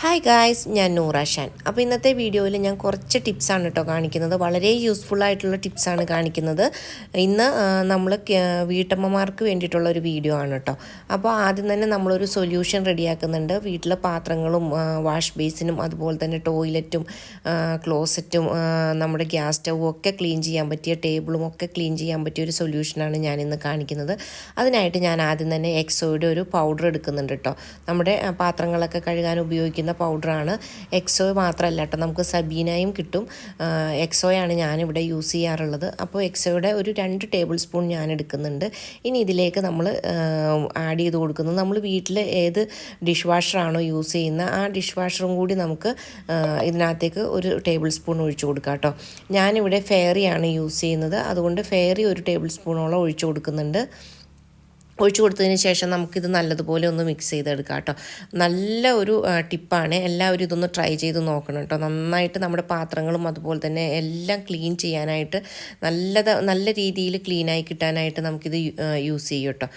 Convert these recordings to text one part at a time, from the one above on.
Hi guys ഞാൻ നൂറ ഷാൻ. അപ്പോൾ ഇന്നത്തെ വീഡിയോയിൽ ഞാൻ കുറച്ച് ടിപ്സാണ് കേട്ടോ കാണിക്കുന്നത്. വളരെ യൂസ്ഫുൾ ആയിട്ടുള്ള ടിപ്സാണ് കാണിക്കുന്നത്. ഇന്ന് നമ്മൾ വീട്ടമ്മമാർക്ക് വേണ്ടിയിട്ടുള്ള ഒരു വീഡിയോ ആണ് കേട്ടോ അപ്പോൾ ആദ്യം തന്നെ നമ്മളൊരു സൊല്യൂഷൻ റെഡിയാക്കുന്നുണ്ട് വീട്ടിലെ പാത്രങ്ങളും വാഷ് ബേസിനും അതുപോലെ തന്നെ ടോയ്ലറ്റും ക്ലോസറ്റും നമ്മുടെ ഗ്യാസ് സ്റ്റൗവും ഒക്കെ ക്ലീൻ ചെയ്യാൻ പറ്റിയ ടേബിളും ഒക്കെ ക്ലീൻ ചെയ്യാൻ പറ്റിയ ഒരു സൊല്യൂഷനാണ് ഞാൻ ഇന്ന് കാണിക്കുന്നത്. അതിനായിട്ട് ഞാൻ ആദ്യം തന്നെ എക്സോയുടെ ഒരു പൗഡർ എടുക്കുന്നുണ്ട് കേട്ടോ നമ്മുടെ പാത്രങ്ങളൊക്കെ കഴുകാൻ ഉപയോഗിക്കുന്ന പൗഡറാണ്. എക്സോ മാത്രമല്ല കേട്ടോ നമുക്ക് സബീനയും കിട്ടും. എക്സോയാണ് ഞാനിവിടെ യൂസ് ചെയ്യാറുള്ളത്. അപ്പോൾ എക്സോയുടെ ഒരു രണ്ട് ടേബിൾ സ്പൂൺ ഞാൻ എടുക്കുന്നുണ്ട്. ഇനി ഇതിലേക്ക് നമ്മൾ ആഡ് ചെയ്ത് കൊടുക്കുന്നത് നമ്മൾ വീട്ടിൽ ഏത് ഡിഷ് വാഷറാണോ യൂസ് ചെയ്യുന്ന ആ ഡിഷ് വാഷറും കൂടി നമുക്ക് ഇതിനകത്തേക്ക് ഒരു ടേബിൾ സ്പൂൺ ഒഴിച്ചു കൊടുക്കാം കേട്ടോ. ഞാനിവിടെ ഫെയറിയാണ് യൂസ് ചെയ്യുന്നത്. അതുകൊണ്ട് ഫെയറി ഒരു ടേബിൾ സ്പൂണോളം ഒഴിച്ചു കൊടുക്കുന്നുണ്ട്. ഒഴിച്ചു കൊടുത്തതിന് ശേഷം നമുക്കിത് നല്ലതുപോലെ ഒന്ന് മിക്സ് ചെയ്തെടുക്കാം കേട്ടോ. നല്ല ഒരു ടിപ്പാണ് എല്ലാവരും ഇതൊന്ന് ട്രൈ ചെയ്ത് നോക്കണം കേട്ടോ. നന്നായിട്ട് നമ്മുടെ പാത്രങ്ങളും അതുപോലെ തന്നെ എല്ലാം ക്ലീൻ ചെയ്യാനായിട്ട് നല്ലത് നല്ല രീതിയിൽ ക്ലീനായി കിട്ടാനായിട്ട് നമുക്കിത് യൂസ് ചെയ്യും കേട്ടോ.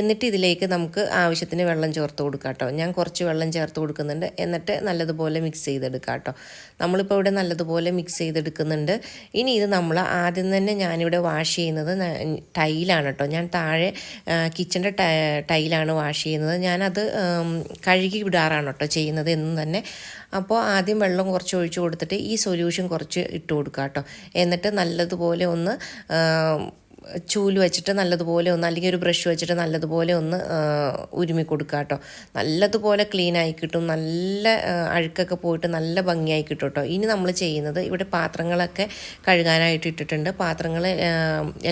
എന്നിട്ട് ഇതിലേക്ക് നമുക്ക് ആവശ്യത്തിന് വെള്ളം ചേർത്ത് കൊടുക്കാം കേട്ടോ. ഞാൻ കുറച്ച് വെള്ളം ചേർത്ത് കൊടുക്കുന്നുണ്ട്. എന്നിട്ട് നല്ലതുപോലെ മിക്സ് ചെയ്തെടുക്കാം കേട്ടോ. നമ്മളിപ്പോൾ ഇവിടെ നല്ലതുപോലെ മിക്സ് ചെയ്തെടുക്കുന്നുണ്ട്. ഇനി ഇത് നമ്മൾ ആദ്യം തന്നെ ഞാനിവിടെ വാഷ് ചെയ്യുന്നത് ടൈലാണ് കേട്ടോ. ഞാൻ താഴെ കിച്ചന്റെ ടൈലാണ് വാഷ് ചെയ്യുന്നത്. ഞാനത് കഴുകി വിടാറാണ് കേട്ടോ ചെയ്യുന്നത് എന്നും തന്നെ. അപ്പോൾ ആദ്യം വെള്ളം കുറച്ച് ഒഴിച്ച് കൊടുത്തിട്ട് ഈ സൊല്യൂഷൻ കുറച്ച് ഇട്ട് കൊടുക്കുക കേട്ടോ. എന്നിട്ട് നല്ലതുപോലെ ഒന്ന് ചൂൽ വെച്ചിട്ട് നല്ലതുപോലെ ഒന്ന് അല്ലെങ്കിൽ ഒരു ബ്രഷ് വെച്ചിട്ട് നല്ലതുപോലെ ഒന്ന് ഉരുമി കൊടുക്കുക കേട്ടോ. നല്ലതുപോലെ ക്ലീൻ ആയി കിട്ടും നല്ല അഴുക്കൊക്കെ പോയിട്ട് നല്ല ഭംഗിയായി കിട്ടും കേട്ടോ. ഇനി നമ്മൾ ചെയ്യുന്നത് ഇവിടെ പാത്രങ്ങളൊക്കെ കഴുകാനായിട്ട് ഇട്ടിട്ടുണ്ട്. പാത്രങ്ങൾ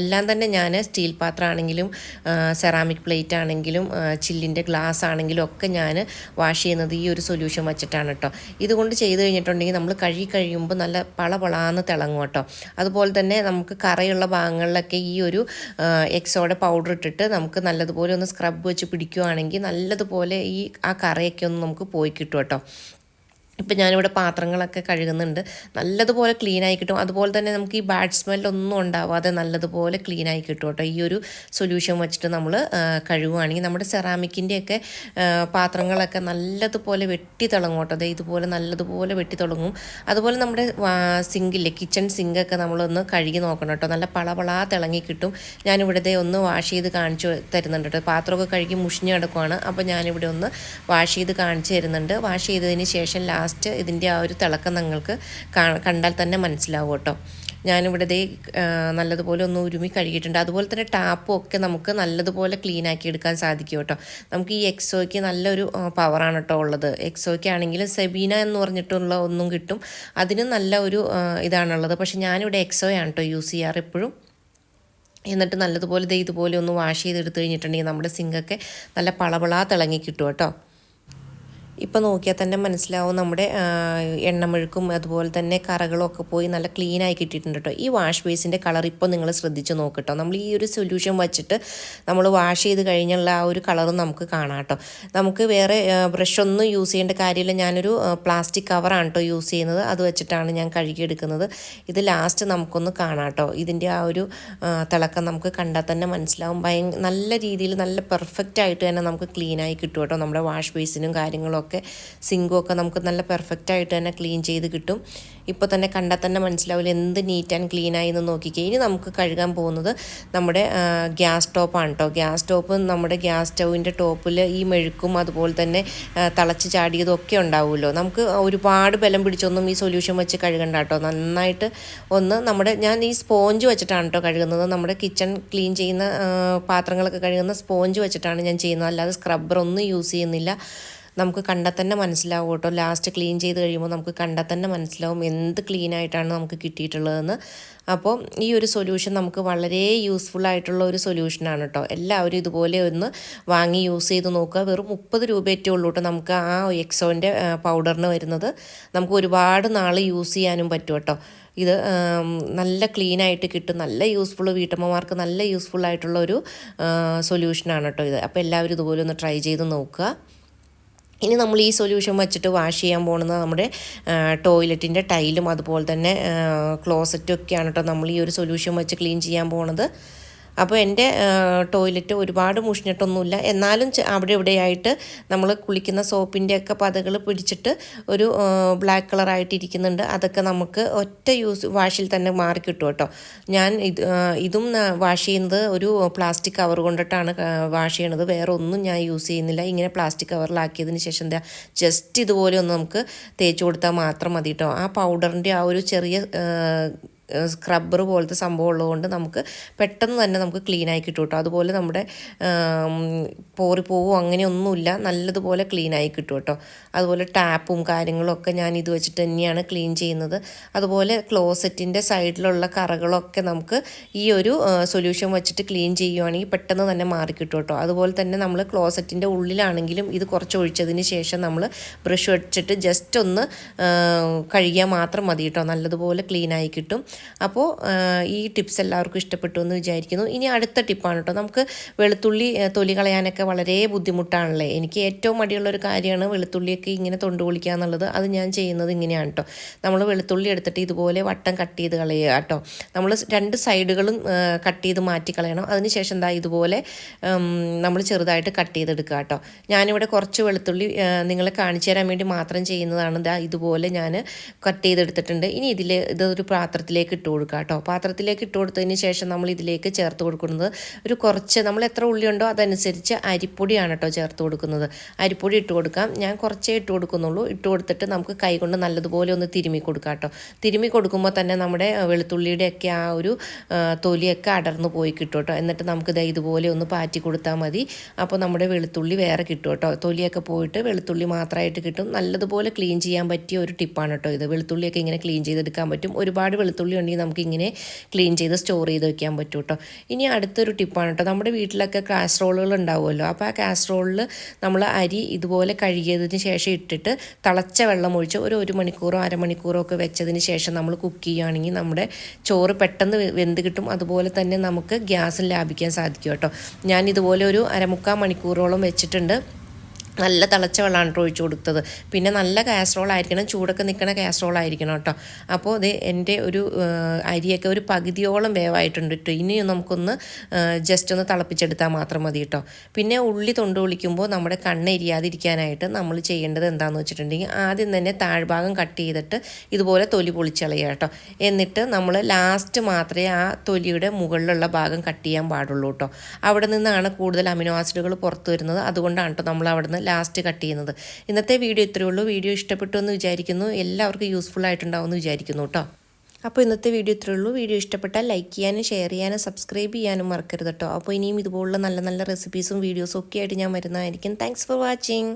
എല്ലാം തന്നെ ഞാൻ സ്റ്റീൽ പാത്രമാണെങ്കിലും സെറാമിക് പ്ലേറ്റ് ആണെങ്കിലും ചില്ലിന്റെ ഗ്ലാസ് ആണെങ്കിലും ഒക്കെ ഞാൻ വാഷ് ചെയ്യുന്നത് ഈ ഒരു സൊല്യൂഷൻ വെച്ചിട്ടാണ് കേട്ടോ. ഇതുകൊണ്ട് ചെയ്ത് കഴിഞ്ഞിട്ടുണ്ടെങ്കിൽ നമ്മൾ കഴുകി കഴിയുമ്പോൾ നല്ല പളപളാന്ന് തിളങ്ങും കേട്ടോ. അതുപോലെ തന്നെ നമുക്ക് കറയുള്ള ഭാഗങ്ങളിലൊക്കെ ഈ ഒരു എക്സോടെ പൗഡർ ഇട്ടിട്ട് നമുക്ക് നല്ലതുപോലെ ഒന്ന് സ്ക്രബ് വെച്ച് പിടിക്കുകയാണെങ്കിൽ നല്ലതുപോലെ ഈ ആ കറയൊക്കെ ഒന്ന് നമുക്ക് പോയി കിട്ടും കേട്ടോ. ഇപ്പം ഞാനിവിടെ പാത്രങ്ങളൊക്കെ കഴുകുന്നുണ്ട്. നല്ലതുപോലെ ക്ലീൻ ആയി കിട്ടും. അതുപോലെ തന്നെ നമുക്ക് ഈ ബാഡ് സ്മെല്ലൊന്നും ഉണ്ടാവാതെ നല്ലതുപോലെ ക്ലീൻ ആയി കിട്ടും കേട്ടോ. ഈ ഒരു സൊല്യൂഷൻ വെച്ചിട്ട് നമ്മൾ കഴുകുകയാണെങ്കിൽ നമ്മുടെ സെറാമിക്കിന്റെയൊക്കെ പാത്രങ്ങളൊക്കെ നല്ലതുപോലെ വെട്ടി തിളങ്ങും കേട്ടോ. ദേ ഇതുപോലെ നല്ലതുപോലെ വെട്ടി തിളങ്ങും. അതുപോലെ നമ്മുടെ സിങ്കില്ലേ കിച്ചൺ സിങ്കൊക്കെ നമ്മളൊന്ന് കഴുകി നോക്കണം കേട്ടോ. നല്ല പളപളാ തിളങ്ങി കിട്ടും. ഞാനിവിടുത്തെ ഒന്ന് വാഷ് ചെയ്ത് കാണിച്ചു തരുന്നുണ്ട് കേട്ടോ. പാത്രമൊക്കെ കഴുകി മുഷിഞ്ഞ് കിടക്കുവാണ്. അപ്പോൾ ഞാനിവിടെ ഒന്ന് വാഷ് ചെയ്ത് കാണിച്ചു തരുന്നുണ്ട്. വാഷ് ചെയ്തതിന് ശേഷം ലാസ്റ്റ് ഇതിന്റെ ആ ഒരു തിളക്കം നിങ്ങൾക്ക് കണ്ടാൽ തന്നെ മനസ്സിലാവും കേട്ടോ. ഞാനിവിടെ ദേ നല്ലതുപോലെ ഒന്ന് ഉരുമി കഴുകിയിട്ടുണ്ട്. അതുപോലെ തന്നെ ടാപ്പും ഒക്കെ നമുക്ക് നല്ലതുപോലെ ക്ലീൻ ആക്കി എടുക്കാൻ സാധിക്കും കേട്ടോ. നമുക്ക് ഈ എക്സോയ്ക്ക് നല്ലൊരു പവറാണ് കേട്ടോ ഉള്ളത്. എക്സോയ്ക്ക് ആണെങ്കിലും സെബീന എന്ന് പറഞ്ഞിട്ടുള്ള ഒന്നും കിട്ടും. അതിന് നല്ല ഒരു ഇതാണുള്ളത് പക്ഷെ ഞാനിവിടെ എക്സോയാണ് കേട്ടോ യൂസ് ചെയ്യാറ് എപ്പോഴും. എന്നിട്ട് നല്ലതുപോലെ ഇതുപോലെ ഒന്ന് വാഷ് ചെയ്തെടുത്ത് കഴിഞ്ഞിട്ടുണ്ടെങ്കിൽ നമ്മുടെ സിങ്കൊക്കെ നല്ല പളപളാ തിളങ്ങി കിട്ടും കേട്ടോ. ഇപ്പോൾ നോക്കിയാൽ തന്നെ മനസ്സിലാവും നമ്മുടെ എണ്ണമൊഴുക്കും അതുപോലെ തന്നെ കറകളൊക്കെ പോയി നല്ല ക്ലീൻ ആയി കിട്ടിയിട്ടുണ്ട് കേട്ടോ. ഈ വാഷ് ബേസിന്റെ കളർ ഇപ്പോൾ നിങ്ങൾ ശ്രദ്ധിച്ച് നോക്കട്ടോ നമ്മൾ ഈ ഒരു സൊല്യൂഷൻ വെച്ചിട്ട് നമ്മൾ വാഷ് ചെയ്ത് കഴിഞ്ഞുള്ള ആ ഒരു കളറും നമുക്ക് കാണാം കേട്ടോ. നമുക്ക് വേറെ ബ്രഷ് ഒന്നും യൂസ് ചെയ്യേണ്ട കാര്യമില്ല. ഞാനൊരു പ്ലാസ്റ്റിക് കവറാണ് കേട്ടോ യൂസ് ചെയ്യുന്നത്. അത് വെച്ചിട്ടാണ് ഞാൻ കഴുകിയെടുക്കുന്നത് ഇത് ലാസ്റ്റ് നമുക്കൊന്ന് കാണാം കേട്ടോ. ഇതിന്റെ ആ ഒരു തിളക്കം നമുക്ക് കണ്ടാൽ തന്നെ മനസ്സിലാവും. ഭയ നല്ല രീതിയിൽ നല്ല പെർഫെക്റ്റ് ആയിട്ട് തന്നെ നമുക്ക് ക്ലീനായി കിട്ടും കേട്ടോ നമ്മുടെ വാഷ് ബേസിനും കാര്യങ്ങളൊക്കെ സിങ്കും ഒക്കെ നമുക്ക് നല്ല പെർഫെക്റ്റ് ആയിട്ട് തന്നെ ക്ലീൻ ചെയ്ത് കിട്ടും. ഇപ്പോൾ തന്നെ കണ്ടാൽ തന്നെ മനസ്സിലാവില്ല എന്ത് നീറ്റ് ആൻഡ് ക്ലീൻ ആയി എന്ന് നോക്കിക്കേ. ഇനി നമുക്ക് കഴുകാൻ പോകുന്നത് നമ്മുടെ ഗ്യാസ് സ്റ്റോപ്പാണ് കേട്ടോ ഗ്യാസ് ടോപ്പ് നമ്മുടെ ഗ്യാസ് സ്റ്റൗവിന്റെ ടോപ്പിൽ ഈ മെഴുക്കും അതുപോലെ തന്നെ തിളച്ച് ചാടിയതും ഒക്കെ ഉണ്ടാവുമല്ലോ. നമുക്ക് ഒരുപാട് ബലം പിടിച്ചൊന്നും ഈ സൊല്യൂഷൻ വെച്ച് കഴുകണ്ട കേട്ടോ നന്നായിട്ട് ഒന്ന് നമ്മുടെ ഞാൻ ഈ സ്പോഞ്ച് വെച്ചിട്ടാണ് കേട്ടോ കഴുകുന്നത്. നമ്മുടെ കിച്ചൺ ക്ലീൻ ചെയ്യുന്ന പാത്രങ്ങളൊക്കെ കഴുകുന്ന സ്പോഞ്ച് വെച്ചിട്ടാണ് ഞാൻ ചെയ്യുന്നത്. അല്ലാതെ സ്ക്രബ്ബർ ഒന്നും യൂസ് ചെയ്യുന്നില്ല. നമുക്ക് കണ്ടാൽ തന്നെ മനസ്സിലാവും കേട്ടോ. ലാസ്റ്റ് ക്ലീൻ ചെയ്ത് കഴിയുമ്പോൾ നമുക്ക് കണ്ടാൽ തന്നെ മനസ്സിലാവും എന്ത് ക്ലീൻ ആയിട്ടാണ് നമുക്ക് കിട്ടിയിട്ടുള്ളതെന്ന്. അപ്പോൾ ഈ ഒരു സൊല്യൂഷൻ നമുക്ക് വളരെ യൂസ്ഫുൾ ആയിട്ടുള്ള ഒരു സൊല്യൂഷനാണ് കേട്ടോ. എല്ലാവരും ഇതുപോലെ ഒന്ന് വാങ്ങി യൂസ് ചെയ്ത് നോക്കുക. വെറും മുപ്പത് രൂപയറ്റേ ഉള്ളൂ കേട്ടോ നമുക്ക് ആ എക്സോന്റെ പൗഡറിന് വരുന്നത്. നമുക്ക് ഒരുപാട് നാൾ യൂസ് ചെയ്യാനും പറ്റും കേട്ടോ. ഇത് നല്ല ക്ലീൻ ആയിട്ട് കിട്ടും. നല്ല യൂസ്ഫുൾ വീട്ടമ്മമാർക്ക് നല്ല യൂസ്ഫുൾ ആയിട്ടുള്ള ഒരു സൊല്യൂഷനാണ് കേട്ടോ ഇത്. അപ്പോൾ എല്ലാവരും ഇതുപോലെ ഒന്ന് ട്രൈ ചെയ്ത് നോക്കുക. ഇനി നമ്മൾ ഈ സൊല്യൂഷൻ വെച്ചിട്ട് വാഷ് ചെയ്യാൻ പോകുന്നത് നമ്മുടെ ടോയ്ലറ്റിന്റെ ടൈലും അതുപോലെ തന്നെ ക്ലോസറ്റും ഒക്കെയാണ് കേട്ടോ നമ്മൾ ഈ ഒരു സൊല്യൂഷൻ വെച്ച് ക്ലീൻ ചെയ്യാൻ പോകുന്നത് അപ്പോൾ എന്റെ ടോയ്ലറ്റ് ഒരുപാട് മുഷിഞ്ഞിട്ടൊന്നുമില്ല. എന്നാലും അവിടെ ഇവിടെയായിട്ട് നമ്മൾ കുളിക്കുന്ന സോപ്പിന്റെയൊക്കെ പതകൾ പിടിച്ചിട്ട് ഒരു ബ്ലാക്ക് കളറായിട്ട് ഇരിക്കുന്നുണ്ട്. അതൊക്കെ നമുക്ക് ഒറ്റ യൂസ് വാഷിൽ തന്നെ മാറി കിട്ടും കേട്ടോ. ഞാൻ ഇത് ഇതും വാഷ് ചെയ്യുന്നത് ഒരു പ്ലാസ്റ്റിക് കവർ കൊണ്ടിട്ടാണ് വാഷ് ചെയ്യണത്. വേറെ ഒന്നും ഞാൻ യൂസ് ചെയ്യുന്നില്ല. ഇങ്ങനെ പ്ലാസ്റ്റിക് കവറിലാക്കിയതിന് ശേഷം എന്താ ജസ്റ്റ് ഇതുപോലെ ഒന്ന് നമുക്ക് തേച്ച് കൊടുത്താൽ മാത്രം മതി കേട്ടോ. ആ പൗഡറിന്റെ ആ ഒരു ചെറിയ സ്ക്രബ്ബർ പോലത്തെ സംഭവം ഉള്ളതുകൊണ്ട് നമുക്ക് പെട്ടെന്ന് തന്നെ നമുക്ക് ക്ലീൻ ആയി കിട്ടും കേട്ടോ. അതുപോലെ നമ്മുടെ പോറി പോറിപ്പോവും അങ്ങനെയൊന്നുമില്ല. നല്ലതുപോലെ ക്ലീൻ ആയി കിട്ടും കേട്ടോ. അതുപോലെ ടാപ്പും കാര്യങ്ങളൊക്കെ ഞാൻ ഇത് വെച്ചിട്ട് തന്നെയാണ് ക്ലീൻ ചെയ്യുന്നത്. അതുപോലെ ക്ലോസറ്റിന്റെ സൈഡിലുള്ള കറകളൊക്കെ നമുക്ക് ഈ ഒരു സൊല്യൂഷൻ വെച്ചിട്ട് ക്ലീൻ ചെയ്യുവാണെങ്കിൽ പെട്ടെന്ന് തന്നെ മാറി കിട്ടും അതുപോലെ തന്നെ നമ്മൾ ക്ലോസറ്റിന്റെ ഉള്ളിലാണെങ്കിലും ഇത് കുറച്ച് ഒഴിച്ചതിന് ശേഷം നമ്മൾ ബ്രഷ് വെച്ചിട്ട് ജസ്റ്റ് ഒന്ന് കഴുകിയാൽ മാത്രം മതി കേട്ടോ. നല്ലതുപോലെ ക്ലീൻ ആയി കിട്ടും. അപ്പോൾ ഈ ടിപ്സ് എല്ലാവർക്കും ഇഷ്ടപ്പെട്ടു എന്ന് വിചാരിക്കുന്നു. ഇനി അടുത്ത ടിപ്പാണ് കേട്ടോ. നമുക്ക് വെളുത്തുള്ളി തൊലി കളയാനൊക്കെ വളരെ ബുദ്ധിമുട്ടാണല്ലേ? എനിക്ക് ഏറ്റവും മടിയുള്ള ഒരു കാര്യമാണ് വെളുത്തുള്ളിയൊക്കെ ഇങ്ങനെ തൊണ്ട് പൊളിക്കുക എന്നുള്ളത്. അത് ഞാൻ ചെയ്യുന്നത് ഇങ്ങനെയാണ് കേട്ടോ. നമ്മൾ വെളുത്തുള്ളി എടുത്തിട്ട് ഇതുപോലെ വട്ടം കട്ട് ചെയ്ത് കളയുക കേട്ടോ. നമ്മൾ രണ്ട് സൈഡുകളും കട്ട് ചെയ്ത് മാറ്റി കളയണം. അതിനുശേഷം എന്താ ഇതുപോലെ നമ്മൾ ചെറുതായിട്ട് കട്ട് ചെയ്തെടുക്കുക കേട്ടോ. ഞാനിവിടെ കുറച്ച് വെളുത്തുള്ളി നിങ്ങളെ കാണിച്ചു തരാൻ വേണ്ടി മാത്രം ചെയ്യുന്നതാണ് ഇതാ ഇതുപോലെ ഞാൻ കട്ട് ചെയ്തെടുത്തിട്ടുണ്ട്. ഇനി ഇതിൽ ഇതൊരു പാത്രത്തിലേക്ക് ഇട്ട് കൊടുക്കുക കേട്ടോ. പാത്രത്തിലേക്ക് ഇട്ട് കൊടുത്തതിന് ശേഷം നമ്മൾ ഇതിലേക്ക് ചേർത്ത് കൊടുക്കുന്നത് ഒരു കുറച്ച് നമ്മൾ എത്ര ഉള്ളി ഉണ്ടോ അതനുസരിച്ച് അരിപ്പൊടിയാണ് കേട്ടോ ചേർത്ത് കൊടുക്കുന്നത്. അരിപ്പൊടി ഇട്ട് കൊടുക്കാം. ഞാൻ കുറച്ചേ ഇട്ട് കൊടുക്കുന്നുള്ളൂ. ഇട്ട് കൊടുത്തിട്ട് നമുക്ക് കൈകൊണ്ട് നല്ലതുപോലെ ഒന്ന് തിരുമി കൊടുക്കാം കേട്ടോ. തിരുമി കൊടുക്കുമ്പോൾ തന്നെ നമ്മുടെ വെളുത്തുള്ളിയുടെയൊക്കെ ആ ഒരു തൊലിയൊക്കെ അടർന്നു പോയി കിട്ടും കേട്ടോ. എന്നിട്ട് നമുക്ക് ദേ ഇതുപോലെ ഒന്ന് പാറ്റി കൊടുത്താൽ മതി. അപ്പോൾ നമ്മുടെ വെളുത്തുള്ളി വേറെ കിട്ടും കേട്ടോ. തൊലിയൊക്കെ പോയിട്ട് വെളുത്തുള്ളി മാത്രമായിട്ട് കിട്ടും. നല്ലതുപോലെ ക്ലീൻ ചെയ്യാൻ പറ്റിയ ഒരു ടിപ്പാണ് കേട്ടോ ഇത്. വെളുത്തുള്ളിയൊക്കെ ഇങ്ങനെ ക്ലീൻ ചെയ്തെടുക്കാൻ പറ്റും. ഒരുപാട് വെളുത്തുള്ളി ഉണ്ടെങ്കിൽ നമുക്ക് ഇങ്ങനെ ക്ലീൻ ചെയ്ത് സ്റ്റോർ ചെയ്ത് വെക്കാൻ പറ്റും കേട്ടോ ഇനി അടുത്തൊരു ടിപ്പാണ് കേട്ടോ നമ്മുടെ വീട്ടിലൊക്കെ കാസറോളുകൾ ഉണ്ടാവുമല്ലോ. അപ്പോൾ ആ കാസറോളിൽ നമ്മൾ അരി ഇതുപോലെ കഴുകിയതിന് ശേഷം ഇട്ടിട്ട് തിളച്ച വെള്ളം ഒഴിച്ച് ഒരു ഒരു മണിക്കൂറോ അരമണിക്കൂറോ ഒക്കെ വെച്ചതിന് ശേഷം നമ്മൾ കുക്ക് ചെയ്യുകയാണെങ്കിൽ നമ്മുടെ ചോറ് പെട്ടെന്ന് വെന്ത് കിട്ടും. അതുപോലെ തന്നെ നമുക്ക് ഗ്യാസ് ലാഭിക്കാൻ സാധിക്കും കേട്ടോ ഞാൻ ഇതുപോലെ ഒരു അരമുക്കാൽ മണിക്കൂറോളം വെച്ചിട്ടുണ്ട്. നല്ല തിളച്ച വെള്ളമാണ് ഒഴിച്ചു കൊടുത്തത്. പിന്നെ നല്ല കാസറോൾ ആയിരിക്കണം ചൂടൊക്കെ നിൽക്കണ കാസറോൾ ആയിരിക്കണം കേട്ടോ അപ്പോൾ ഇത് എന്റെ ഒരു അരിയൊക്കെ ഒരു പകുതിയോളം വേവായിട്ടുണ്ട് കേട്ടോ ഇനിയും നമുക്കൊന്ന് ജസ്റ്റ് ഒന്ന് തിളപ്പിച്ചെടുത്താൽ മാത്രം മതി കേട്ടോ പിന്നെ ഉള്ളി തൊണ്ട് വിളിക്കുമ്പോൾ നമ്മുടെ കണ്ണ് എരിയാതിരിക്കാനായിട്ട് നമ്മൾ ചെയ്യേണ്ടത് എന്താണെന്ന് വെച്ചിട്ടുണ്ടെങ്കിൽ ആദ്യം തന്നെ താഴ്ഭാഗം കട്ട് ചെയ്തിട്ട് ഇതുപോലെ തൊലി പൊളിച്ചളയുക കേട്ടോ എന്നിട്ട് നമ്മൾ ലാസ്റ്റ് മാത്രമേ ആ തൊലിയുടെ മുകളിലുള്ള ഭാഗം കട്ട് ചെയ്യാൻ പാടുള്ളൂ കേട്ടോ അവിടെ നിന്നാണ് കൂടുതൽ അമിനോ ആസിഡുകൾ പുറത്തു വരുന്നത്. അതുകൊണ്ടാണ് കേട്ടോ നമ്മൾ അവിടെ നിന്ന് ലാസ്റ്റ് കട്ട് ചെയ്യുന്നത്. ഇന്നത്തെ വീഡിയോ ഇത്രയേ ഉള്ളൂ. വീഡിയോ ഇഷ്ടപ്പെട്ടു എന്ന് വിചാരിക്കുന്നു. എല്ലാവർക്കും യൂസ്ഫുൾ ആയിട്ടുണ്ടാവും എന്ന് വിചാരിക്കുന്നു കേട്ടോ. അപ്പോൾ ഇന്നത്തെ വീഡിയോ ഇത്രയേ ഉള്ളൂ. വീഡിയോ ഇഷ്ടപ്പെട്ടാൽ ലൈക്ക് ചെയ്യാനും ഷെയർ ചെയ്യാനും സബ്സ്ക്രൈബ് ചെയ്യാനും മറക്കരുത് കേട്ടോ. അപ്പോൾ ഇനിയും ഇതുപോലുള്ള നല്ല നല്ല റെസിപ്പീസും വീഡിയോസും ഒക്കെ ആയിട്ട് ഞാൻ വരുന്നതായിരിക്കും. Thanks for watching